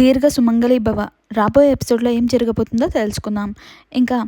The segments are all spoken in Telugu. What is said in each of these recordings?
దీర్ఘ సుమంగళి భవ. రాబోయే ఎపిసోడ్లో ఏం జరగబోతుందో తెలుసుకుందాం. ఇంకా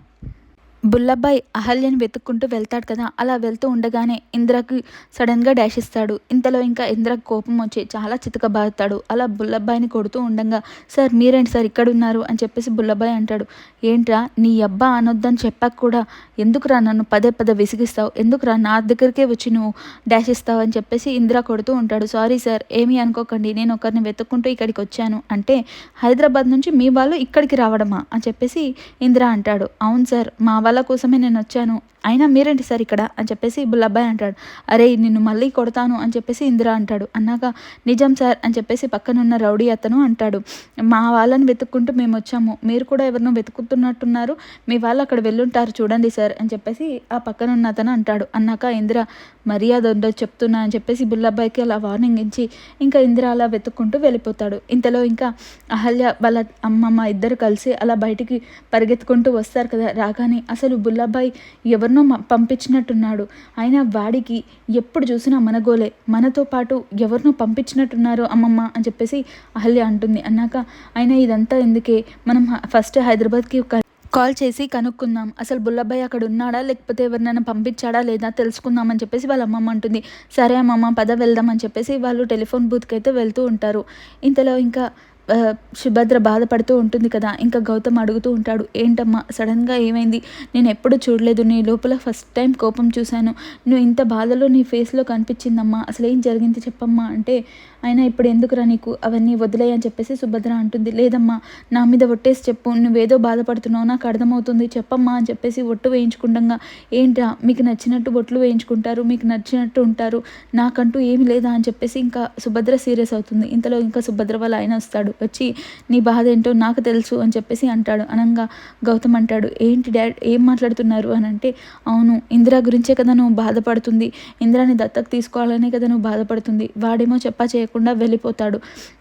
బుల్లబ్బాయి అహల్యని వెతుక్కుంటూ వెళ్తాడు కదా అలా వెళ్తూ ఉండగానే ఇంద్రకి సడన్గా డాష్ ఇస్తాడు. ఇంతలో ఇంకా ఇంద్రకు కోపం వచ్చి చాలా చితకబారుతాడు. అలా బుల్లబ్బాయిని కొడుతూ ఉండగా సార్ మీరేంటి సార్ ఇక్కడ ఉన్నారు అని చెప్పేసి బుల్లబ్బాయి అంటాడు. ఏంట్రా నీ అబ్బా అనొద్దని చెప్పాక కూడా ఎందుకురా నన్ను పదే పదే విసిగిస్తావు? ఎందుకురా నా దగ్గరికే వచ్చి నువ్వు డాష్ ఇస్తావు? అని చెప్పేసి ఇంద్ర కొడుతూ ఉంటాడు. సారీ సార్ ఏమీ అనుకోకండి. నేను ఒకరిని వెతుక్కుంటూ ఇక్కడికి వచ్చాను. అంటే హైదరాబాద్ నుంచి మీ వాళ్ళు ఇక్కడికి రావడమా? అని చెప్పేసి ఇంద్ర అంటాడు. అవును సార్ మా వాళ్ళ కోసమే నేను వచ్చాను. అయినా మీరేంటి సార్ ఇక్కడ? అని చెప్పేసి బుల్లబ్బాయి అంటాడు. అరే నిన్ను మళ్ళీ కొడతాను అని చెప్పేసి ఇందిర అంటాడు. అన్నాక నిజం సార్ అని చెప్పేసి పక్కనున్న రౌడీ అతను అంటాడు. మా వాళ్ళని వెతుక్కుంటూ మేము వచ్చాము. మీరు కూడా ఎవరినో వెతుకుతున్నట్టున్నారు. మీ వాళ్ళు అక్కడ వెళ్ళుంటారు చూడండి సార్ అని చెప్పేసి ఆ పక్కనున్న అతను అంటాడు. అన్నాక ఇందిర మర్యాద ఉండదు చెప్తున్నా అని చెప్పేసి బుల్లబ్బాయికి అలా వార్నింగ్ ఇచ్చి ఇంకా ఇందిర అలా వెతుక్కుంటూ వెళ్ళిపోతాడు. ఇంతలో ఇంకా అహల్య వాళ్ళ అమ్మమ్మ ఇద్దరు కలిసి అలా బయటికి పరిగెత్తుకుంటూ వస్తారు కదా రాగానే. అసలు బుల్లబ్బాయి ఎవరు ఎవరినో పంపించినట్టున్నాడు. అయినా వాడికి ఎప్పుడు చూసినా మనగోలే మనతో పాటు ఎవరినో పంపించినట్టున్నారు అమ్మమ్మ అని చెప్పేసి అహల్య అంటుంది. అన్నాక అయినా ఇదంతా ఎందుకే? మనం ఫస్ట్ హైదరాబాద్కి ఒక కాల్ చేసి కనుక్కుందాం. అసలు బుల్లబ్బాయి అక్కడ ఉన్నాడా? లేకపోతే ఎవరినైనా పంపించాడా లేదా తెలుసుకుందాం అని చెప్పేసి వాళ్ళ అమ్మమ్మ అంటుంది. సరే అమ్మమ్మ పద వెళ్దామని చెప్పేసి వాళ్ళు టెలిఫోన్ బూత్కి అయితే వెళ్తూ ఉంటారు. ఇంతలో ఇంకా సుభద్ర బాధపడుతూ ఉంటుంది కదా. ఇంకా గౌతమ్ అడుగుతూ ఉంటాడు ఏంటమ్మా సడన్గా ఏమైంది? నేను ఎప్పుడు చూడలేదు. నీ లోపల ఫస్ట్ టైం కోపం చూశాను. నువ్వు ఇంత బాధలో నీ ఫేస్లో కనిపించిందమ్మా. అసలు ఏం జరిగింది చెప్పమ్మా? అంటే అయినా ఇప్పుడు ఎందుకురా నీకు? అవన్నీ వదిలేయని చెప్పేసి సుభద్ర అంటుంది. లేదమ్మా నా మీద ఒట్టేసి చెప్పు. నువ్వేదో బాధపడుతున్నావు. నాకు అర్థమవుతుంది. చెప్పమ్మా అని చెప్పేసి ఒట్టు వేయించుకుండగా ఏంట్రా మీకు నచ్చినట్టు బొట్లు వేయించుకుంటారు. మీకు నచ్చినట్టు ఉంటారు. నాకంటూ ఏమి లేదా అని చెప్పేసి ఇంకా సుభద్ర సీరియస్ అవుతుంది. ఇంతలో ఇంకా సుభద్ర వాళ్ళ ఆయన వస్తాడు. వచ్చి నీ బాధ ఏంటో నాకు తెలుసు అని చెప్పేసి అంటాడు. అనంగా గౌతమ్ అంటాడు ఏంటి డాడ్ ఏం మాట్లాడుతున్నారు? అని అంటే అవును ఇందిరా గురించే కదా నువ్వు బాధపడుతుంది. ఇందిరాని దత్తకు తీసుకోవాలనే కదా నువ్వు బాధపడుతుంది. వాడేమో చెప్పా చేయకుండా వెళ్ళిపోతాడు.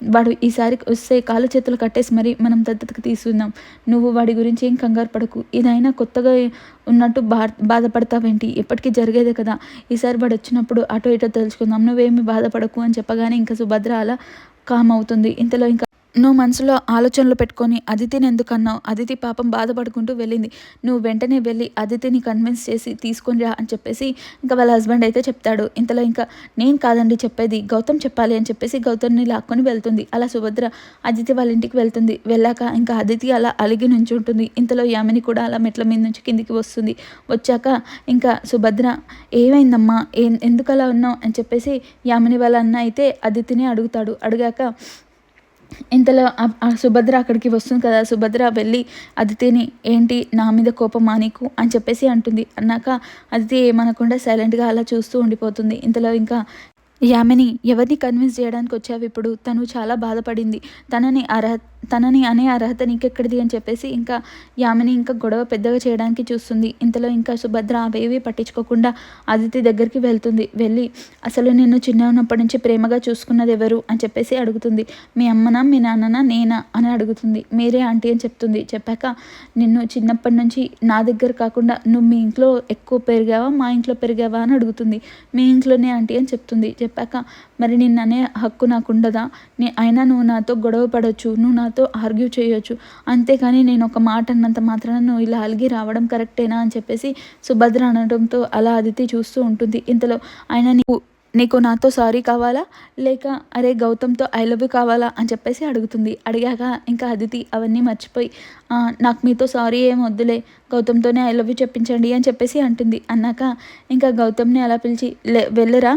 వాడు ఈసారి వస్తే కాలు చేతులు కట్టేసి మరి మనం దత్తతకు తీసుకుందాం. నువ్వు వాడి గురించి ఏం కంగారు పడకు. ఇదైనా కొత్తగా ఉన్నట్టు బా బాధపడతావేంటి? ఎప్పటికీ జరిగేదే కదా. ఈసారి వాడు వచ్చినప్పుడు అటో ఇటో తెలుసుకుందాం నువ్వేమి బాధపడకు అని చెప్పగానే ఇంకా సుభద్ర అలా కామ్ అవుతుంది. ఇంతలో ఇంకా నువ్వు మనసులో ఆలోచనలు పెట్టుకొని అదితిని ఎందుకు అన్నావు అదితి పాపం బాధపడుకుంటూ వెళ్ళింది. నువ్వు వెంటనే వెళ్ళి అదితిని కన్విన్స్ చేసి తీసుకొని రా అని చెప్పేసి ఇంకా వాళ్ళ హస్బెండ్ అయితే చెప్తాడు. ఇంతలో ఇంకా నేను కాదండి చెప్పేది. గౌతమ్ చెప్పాలి అని చెప్పేసి గౌతమ్ని లాక్కొని వెళ్తుంది. అలా సుభద్ర అదితి వాళ్ళ ఇంటికి వెళ్తుంది. వెళ్ళాక ఇంకా అదితి అలా అలిగి నుంచి ఉంటుంది. ఇంతలో యామిని కూడా అలా మెట్ల మీద నుంచి కిందికి వస్తుంది. వచ్చాక ఇంకా సుభద్ర ఏమైందమ్మా? ఎందుకు అలా ఉన్నావు? అని చెప్పేసి యామిని వాళ్ళ అన్న అయితే అదితిని అడుగుతాడు. అడిగాక ఇంతలో సుభద్ర అక్కడికి వస్తుంది కదా సుభద్ర వెళ్ళి అదితిని ఏంటి నా మీద కోపమా నీకు? అని చెప్పేసి అంటుంది. అన్నాక అదితి ఏమనకుండా సైలెంట్గా అలా చూస్తూ ఉండిపోతుంది. ఇంతలో ఇంకా యామిని ఎవరిని కన్విన్స్ చేయడానికి వచ్చావు ఇప్పుడు? తను చాలా బాధపడింది. తనని అర్హత తనని అనే అర్హత నీకెక్కడిది అని చెప్పేసి ఇంకా యామిని ఇంకా గొడవ పెద్దగా చేయడానికి చూస్తుంది. ఇంతలో ఇంకా సుభద్ర అవేవి పట్టించుకోకుండా అదితి దగ్గరికి వెళ్తుంది. వెళ్ళి అసలు నిన్ను చిన్న ఉన్నప్పటి నుంచి ప్రేమగా చూసుకున్నది ఎవరు? అని చెప్పేసి అడుగుతుంది. మీ అమ్మనా మీ నాన్ననా నేనా? అని అడుగుతుంది. మీరే ఆంటీ అని చెప్తుంది. చెప్పాక నిన్ను చిన్నప్పటి నుంచి నా దగ్గర కాకుండా నువ్వు మీ ఇంట్లో ఎక్కువ పెరిగావా మా ఇంట్లో పెరిగావా? అని అడుగుతుంది. మీ ఇంట్లోనే ఆంటీ అని చెప్తుంది. చెప్పాక మరి నిన్ననే హక్కు నాకు ఉండదా నే అయినా నువ్వు నాతో గొడవ పడవచ్చు నువ్వు నాతో ఆర్గ్యూ చేయొచ్చు. అంతేకాని నేను ఒక మాట అన్నంత మాత్రాన నువ్వు ఇలా అలిగి రావడం కరెక్టేనా అని చెప్పేసి సుభద్ర అనడంతో అలా అదితి చూస్తూ ఉంటుంది. ఇంతలో ఆయన నీకు నీకు నాతో సారీ కావాలా? లేక అరే గౌతమ్తో ఐ లవ్ యూ కావాలా? అని చెప్పేసి అడుగుతుంది. అడిగాక ఇంకా అదితి అవన్నీ మర్చిపోయి నాకు మీతో సారీ ఏం వద్దులే. గౌతమ్తోనే ఐ లవ్ యూ చెప్పించండి అని చెప్పేసి అంటుంది. అన్నాక ఇంకా గౌతమ్ని అలా పిలిచి లే వెళ్ళరా?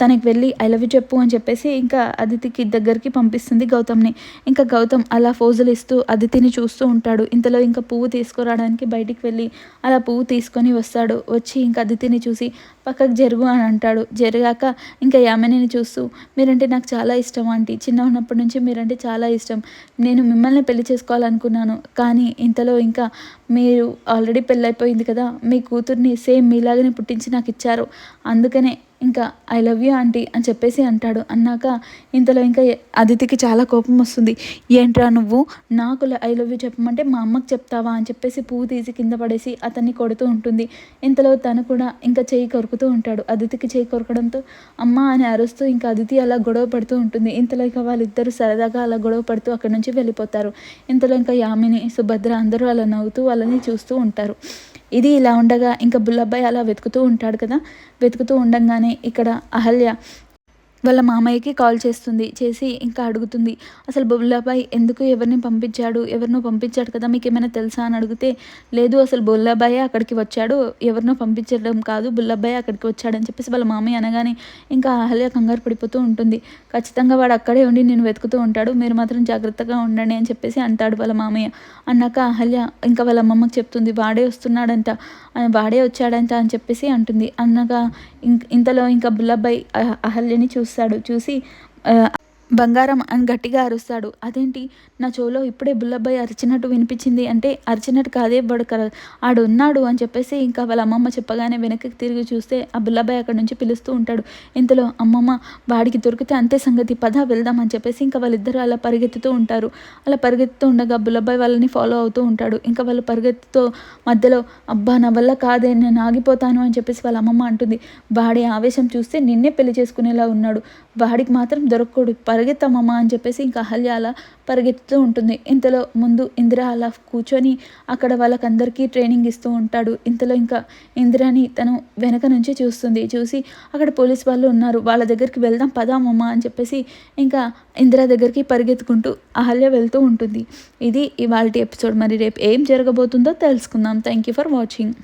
తనకి వెళ్ళి ఐ లవ్ యూ చెప్పు అని చెప్పేసి ఇంకా అదితికి దగ్గరికి పంపిస్తుంది గౌతమ్ని. ఇంకా గౌతమ్ అలా ఫోజులు ఇస్తూ అదితిని చూస్తూ ఉంటాడు. ఇంతలో ఇంకా పువ్వు తీసుకురావడానికి బయటికి వెళ్ళి అలా పువ్వు తీసుకొని వస్తాడు. వచ్చి ఇంకా అదితిని చూసి పక్కకు జరుగు అని అంటాడు. జరిగాక ఇంకా యామినిని చూస్తూ మీరంటే నాకు చాలా ఇష్టం ఆంటీ. చిన్న ఉన్నప్పటి నుంచి మీరంటే చాలా ఇష్టం. నేను మిమ్మల్ని పెళ్ళి చేసుకోవాలనుకున్నాను. కానీ ఇంతలో ఇంకా మీరు ఆల్రెడీ పెళ్ళైపోయింది కదా. మీ కూతుర్ని సేమ్ మీలాగనే పుట్టించి నాకు ఇచ్చారు. అందుకనే ఇంకా ఐ లవ్ యూ ఆంటీ అని చెప్పేసి అంటాడు. అన్నాక ఇంతలో ఇంకా అదితికి చాలా కోపం వస్తుంది. ఏంట్రా నువ్వు? నాకు ఐ లవ్ యూ చెప్పమంటే మా అమ్మకి చెప్తావా? అని చెప్పేసి పువ్వు తీసి కింద పడేసి అతన్ని కొడుతూ ఉంటుంది. ఇంతలో తను కూడా ఇంకా చేయి కొరుకుతూ ఉంటాడు. అదితికి చేయి కొరకడంతో అమ్మ అని అరుస్తూ ఇంకా అదితి అలా గొడవ పడుతూ ఉంటుంది. ఇంతలో ఇంకా వాళ్ళిద్దరూ సరదాగా అలా గొడవ పడుతూ అక్కడి నుంచి వెళ్ళిపోతారు. ఇంతలో ఇంకా యామిని సుభద్ర అందరూ అలా నవ్వుతూ వాళ్ళని చూస్తూ ఉంటారు. ఇది ఇలా ఉండగా ఇంకా బుల్లబ్బాయి అలా వెతుకుతూ ఉంటాడు కదా. వెతుకుతూ ఉండంగానే ఇక్కడ అహల్య వాళ్ళ మామయ్యకి కాల్ చేస్తుంది చేసి ఇంకా అడుగుతుంది. అసలు బొల్లాబాయ్ ఎందుకు ఎవరిని పంపించాడు? ఎవరినో పంపించాడు కదా మీకు ఏమైనా తెలుసా? అని అడిగితే లేదు అసలు బొల్లాబాయ్ అక్కడికి వచ్చాడు. ఎవరినో పంపించడం కాదు బుల్లబ్బాయి అక్కడికి వచ్చాడని చెప్పేసి వాళ్ళ మామయ్య అనగానే ఇంకా అహల్య కంగారు పడిపోతూ ఉంటుంది. ఖచ్చితంగా వాడు అక్కడే ఉండి నేను వెతుకుతూ ఉంటాడు. మీరు మాత్రం జాగ్రత్తగా ఉండండి అని చెప్పేసి అంటాడు వాళ్ళ మామయ్య. అన్నాక అహల్య ఇంకా వాళ్ళ అమ్మమ్మకి చెప్తుంది వాడే వస్తున్నాడంట వాడే వచ్చాడంట అని చెప్పేసి అంటుంది. అన్నగా ఇంతలో ఇంకా బుల్లబాయ్ అహల్యని చూస్తాడు. చూసి బంగారం అని గట్టిగా అరుస్తాడు. అదేంటి? నా చెవులో ఇప్పుడే బుల్లబ్బాయి అరిచినట్టు వినిపించింది అంటే అరిచినట్టు కాదే వాడు ఆడు ఉన్నాడు అని చెప్పేసి ఇంకా వాళ్ళ అమ్మమ్మ చెప్పగానే వెనక్కి తిరిగి చూస్తే ఆ బుల్లబ్బాయి అక్కడ నుంచి పిలుస్తూ ఉంటాడు. ఇంతలో అమ్మమ్మ వాడికి దొరికితే అంతే సంగతి. పద వెళ్దాం అని చెప్పేసి ఇంకా వాళ్ళిద్దరూ అలా పరిగెత్తుతూ ఉంటారు. అలా పరిగెత్తుతూ ఉండగా బుల్లబ్బాయి వాళ్ళని ఫాలో అవుతూ ఉంటాడు. ఇంకా వాళ్ళు పరిగెత్తుతో మధ్యలో అబ్బా నా వల్ల కాదే నేను ఆగిపోతాను అని చెప్పేసి వాళ్ళ అమ్మమ్మ అంటుంది. వాడి ఆవేశం చూస్తే నిన్నే పెళ్ళి చేసుకునేలా ఉన్నాడు. వాడికి మాత్రం దొరకకూడదు. పరిగెత్తమ్మమ్మ అని చెప్పేసి ఇంకా అహల్య అలా పరిగెత్తుతూ ఉంటుంది. ఇంతలో ముందు ఇందిర అలా కూర్చొని అక్కడ వాళ్ళకందరికీ ట్రైనింగ్ ఇస్తూ ఉంటాడు. ఇంతలో ఇంకా ఇందిరాని తను వెనక నుంచి చూస్తుంది. చూసి అక్కడ పోలీస్ వాళ్ళు ఉన్నారు. వాళ్ళ దగ్గరికి వెళ్దాం పదామమ్మ అని చెప్పేసి ఇంకా ఇందిరా దగ్గరికి పరిగెత్తుకుంటూ అహల్య వెళ్తూ ఉంటుంది. ఇది ఇవాళ ఎపిసోడ్. మరి రేపు ఏం జరగబోతుందో తెలుసుకుందాం. Thank you for watching